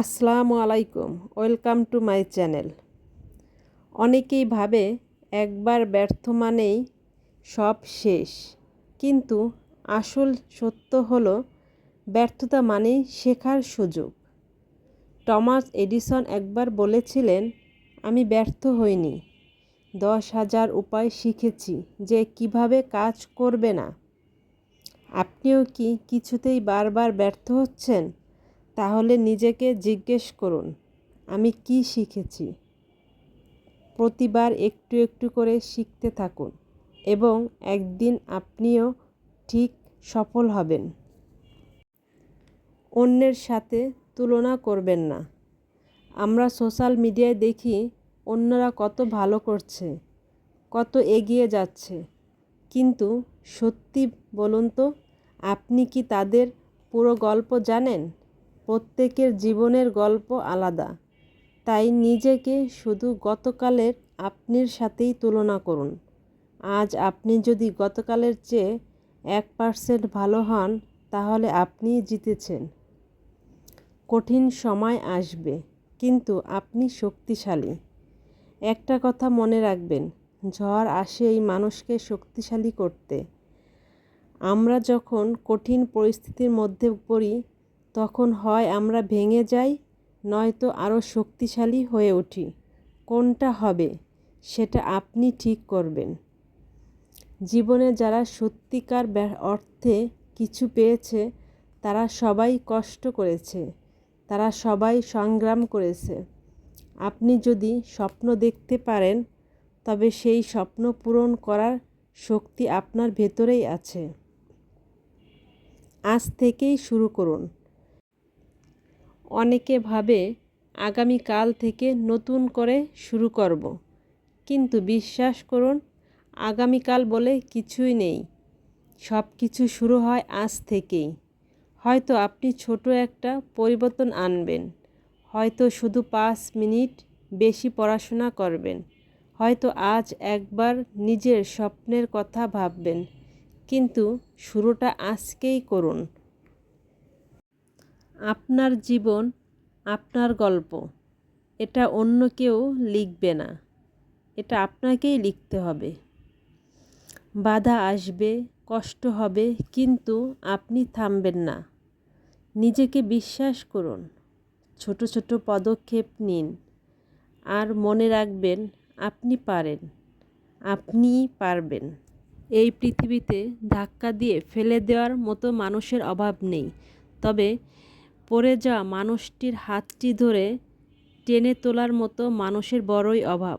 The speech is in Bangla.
আসসালামু আলাইকুম, ওয়েলকাম টু মাই চ্যানেল। অনেকেই ভাবে একবার ব্যর্থ মানেই সব শেষ, কিন্তু আসল সত্য হলো ব্যর্থতা মানেই শেখার সুযোগ। টমাস এডিসন একবার বলেছিলেন, আমি ব্যর্থ হইনি। দশ হাজার উপায় শিখেছি যে কীভাবে কাজ করবে না। আপনিও কি কিছুতেই বারবার ব্যর্থ হচ্ছেন? তাহলে নিজেকে জিজ্ঞেস করুন, আমি কি শিখেছি? প্রতিবার একটু একটু করে শিখতে থাকুন এবং একদিন আপনিও ঠিক সফল হবেন। অন্যের সাথে তুলনা করবেন না। আমরা সোশ্যাল মিডিয়ায় দেখি অন্যরা কত ভালো করছে, কত এগিয়ে যাচ্ছে। কিন্তু সত্যি বলুন তো, আপনি কি তাদের পুরো গল্প জানেন? প্রত্যেকের জীবনের গল্প আলাদা। তাই নিজেকে শুধু গতকালের আপনির সাথেই তুলনা করুন। আজ আপনি যদি গতকালের চেয়ে এক পার্সেন্ট ভালো হন, তাহলে আপনি জিতেছেন। কঠিন সময় আসবে, কিন্তু আপনি শক্তিশালী। একটা কথা মনে রাখবেন, ঝড় আসে এই মানুষকে শক্তিশালী করতে। আমরা যখন কঠিন পরিস্থিতির মধ্যে পড়ি তখন হয় আমরা ভেঙে যাই, নয়তো আরও শক্তিশালী হয়ে উঠি। কোনটা হবে, সেটা আপনি ঠিক করবেন। জীবনে যারা সত্যিকার অর্থে কিছু পেয়েছে, তারা সবাই কষ্ট করেছে, তারা সবাই সংগ্রাম করেছে। আপনি যদি স্বপ্ন দেখতে পারেন, তবে সেই স্বপ্ন পূরণ করার শক্তি আপনার ভেতরেই আছে। আজ থেকেই শুরু করুন। অনেকে ভাবে আগামীকাল থেকে নতুন করে শুরু করব। কিন্তু বিশ্বাস করুন, আগামীকাল বলে কিছুই নেই। সব কিছু শুরু হয় আজ থেকেই। হয়তো আপনি ছোট একটা পরিবর্তন আনবেন। হয়তো শুধু পাঁচ মিনিট বেশি পড়াশোনা করবেন। হয়তো আজ একবার নিজের স্বপ্নের কথা ভাববেন। কিন্তু শুরুটা আজকেই করুন। আপনার জীবন, আপনার গল্প, এটা অন্য কেউ লিখবে না। এটা আপনাকেই লিখতে হবে। বাধা আসবে, কষ্ট হবে, কিন্তু আপনি থামবেন না। নিজেকে বিশ্বাস করুন। ছোট ছোট পদক্ষেপ নিন। আর মনে রাখবেন, আপনি পারেন। আপনিই পারবেন। এই পৃথিবীতে ধাক্কা দিয়ে ফেলে দেওয়ার মতো মানুষের অভাব নেই। তবে পড়ে যাওয়া মানুষটির হাতটি ধরে টেনে তোলার মতো মানুষের বড়ই অভাব।